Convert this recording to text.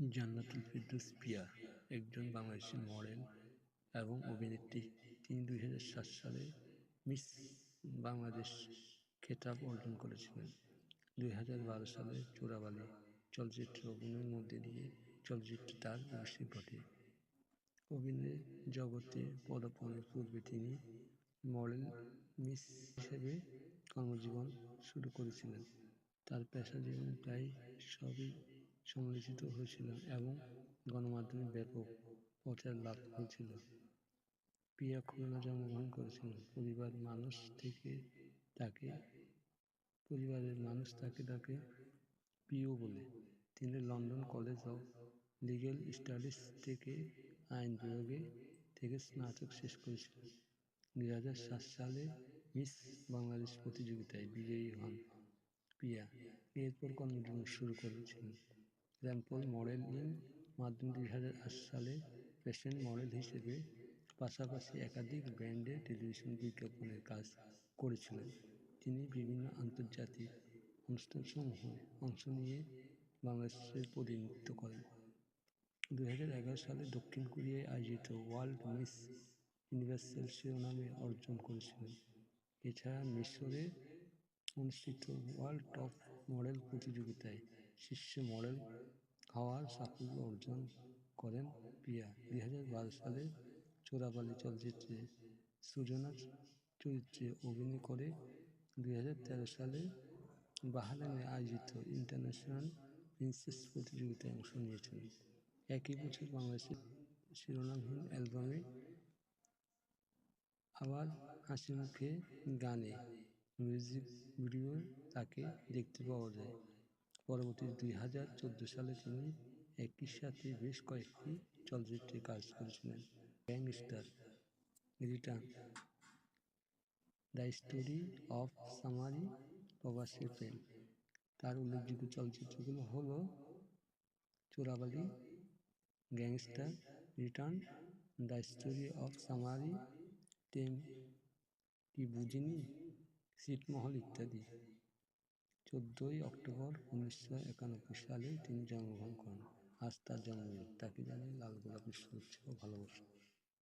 জান্নাতুল ফেরদৌস পিয়া একজন বাংলাদেশি মডেল এবং অভিনেত্রী। তিনি দুই হাজার সাত সালে মিস বাংলাদেশ খেতাব অর্জন করেছিলেন। দুই হাজার বারো সালে চোরাবালি চলচ্চিত্রে অভিনয়ের মধ্যে দিয়ে চলচ্চিত্রে তার অভিষেক ঘটে অভিনয় জগতে পদার্পণের পূর্বে তিনি মডেল, মিস হিসেবে কর্মজীবন শুরু করেছিলেন। তার পেশা জীবন প্রায় সবই সমালোচিত হয়েছিল এবং গণমাধ্যমে ব্যাপক প্রচার লাভ হয়েছিল। পিয়া খুলনা জন্মগ্রহণ করেছিলেন পরিবার মানুষ থেকে তাকে, পরিবারের মানুষ তাকে তাকে পিও বলে। তিনি London college of legal studies থেকে আইন বিভাগে থেকে স্নাতক শেষ করেছিলেন। দুই হাজার সাত সালে মিস বাংলাদেশ প্রতিযোগিতায় বিজয়ী হন পিয়া এরপর কর্মজীবন শুরু করেছিলেন। র্যাম্পল মডেলিং মাধ্যমে দুই হাজার আট সালে ফ্যাশন মডেল হিসেবে পাশাপাশি একাধিক ব্র্যান্ডে টেলিভিশন বিজ্ঞাপনের কাজ করেছিলেন। তিনি বিভিন্ন আন্তর্জাতিক অনুষ্ঠানসমূহে অংশ নিয়ে বাংলাদেশের প্রতিনিধিত্ব করেন। দুই হাজার এগারো সালে দক্ষিণ কোরিয়ায় আয়োজিত ওয়ার্ল্ড মিস ইউনিভার্সাল শিরোনামে অর্জন করেছিলেন। এছাড়া মিশরে অনুষ্ঠিত ওয়ার্ল্ড টপ মডেল প্রতিযোগিতায় শীর্ষ মডেল হওয়ার সাফল্য অর্জন করেন প্রিয়া। দুই হাজার বারো সালে চোরাবালি চলচ্চিত্রে সুজনার চরিত্রে অভিনয় করে দুই হাজার তেরো সালে বাহরাইনে আয়োজিত ইন্টারন্যাশনাল প্রিন্সেস প্রতিযোগিতায় অংশ নিয়েছিলেন একই বছর বাংলাদেশের শিরোনামহীন অ্যালবামে আবার হাসিমুখে গানে মিউজিক ভিডিও তাকে দেখতে পাওয়া যায়। পরবর্তী দুই হাজার চোদ্দ সালে তিনি একই সাথে বেশ কয়েকটি চলচ্চিত্রে কাজ করেছিলেন। Gangster return. The story of summary প্রবাসী প্রেম তার উল্লেখযোগ্য চলচ্চিত্রগুলো হলো চোরাবালি, gangster return, the story of summary, টেম কি বুঝিনি ছিটমহল ইত্যাদি। চোদ্দোই অক্টোবর উনিশশো একানব্বই সালে তিনি জন্মগ্রহণ করেন। আজ তার জন্মদিন। তাকে জানিয়ে লাল শুভেচ্ছা ও ভালোবাসা।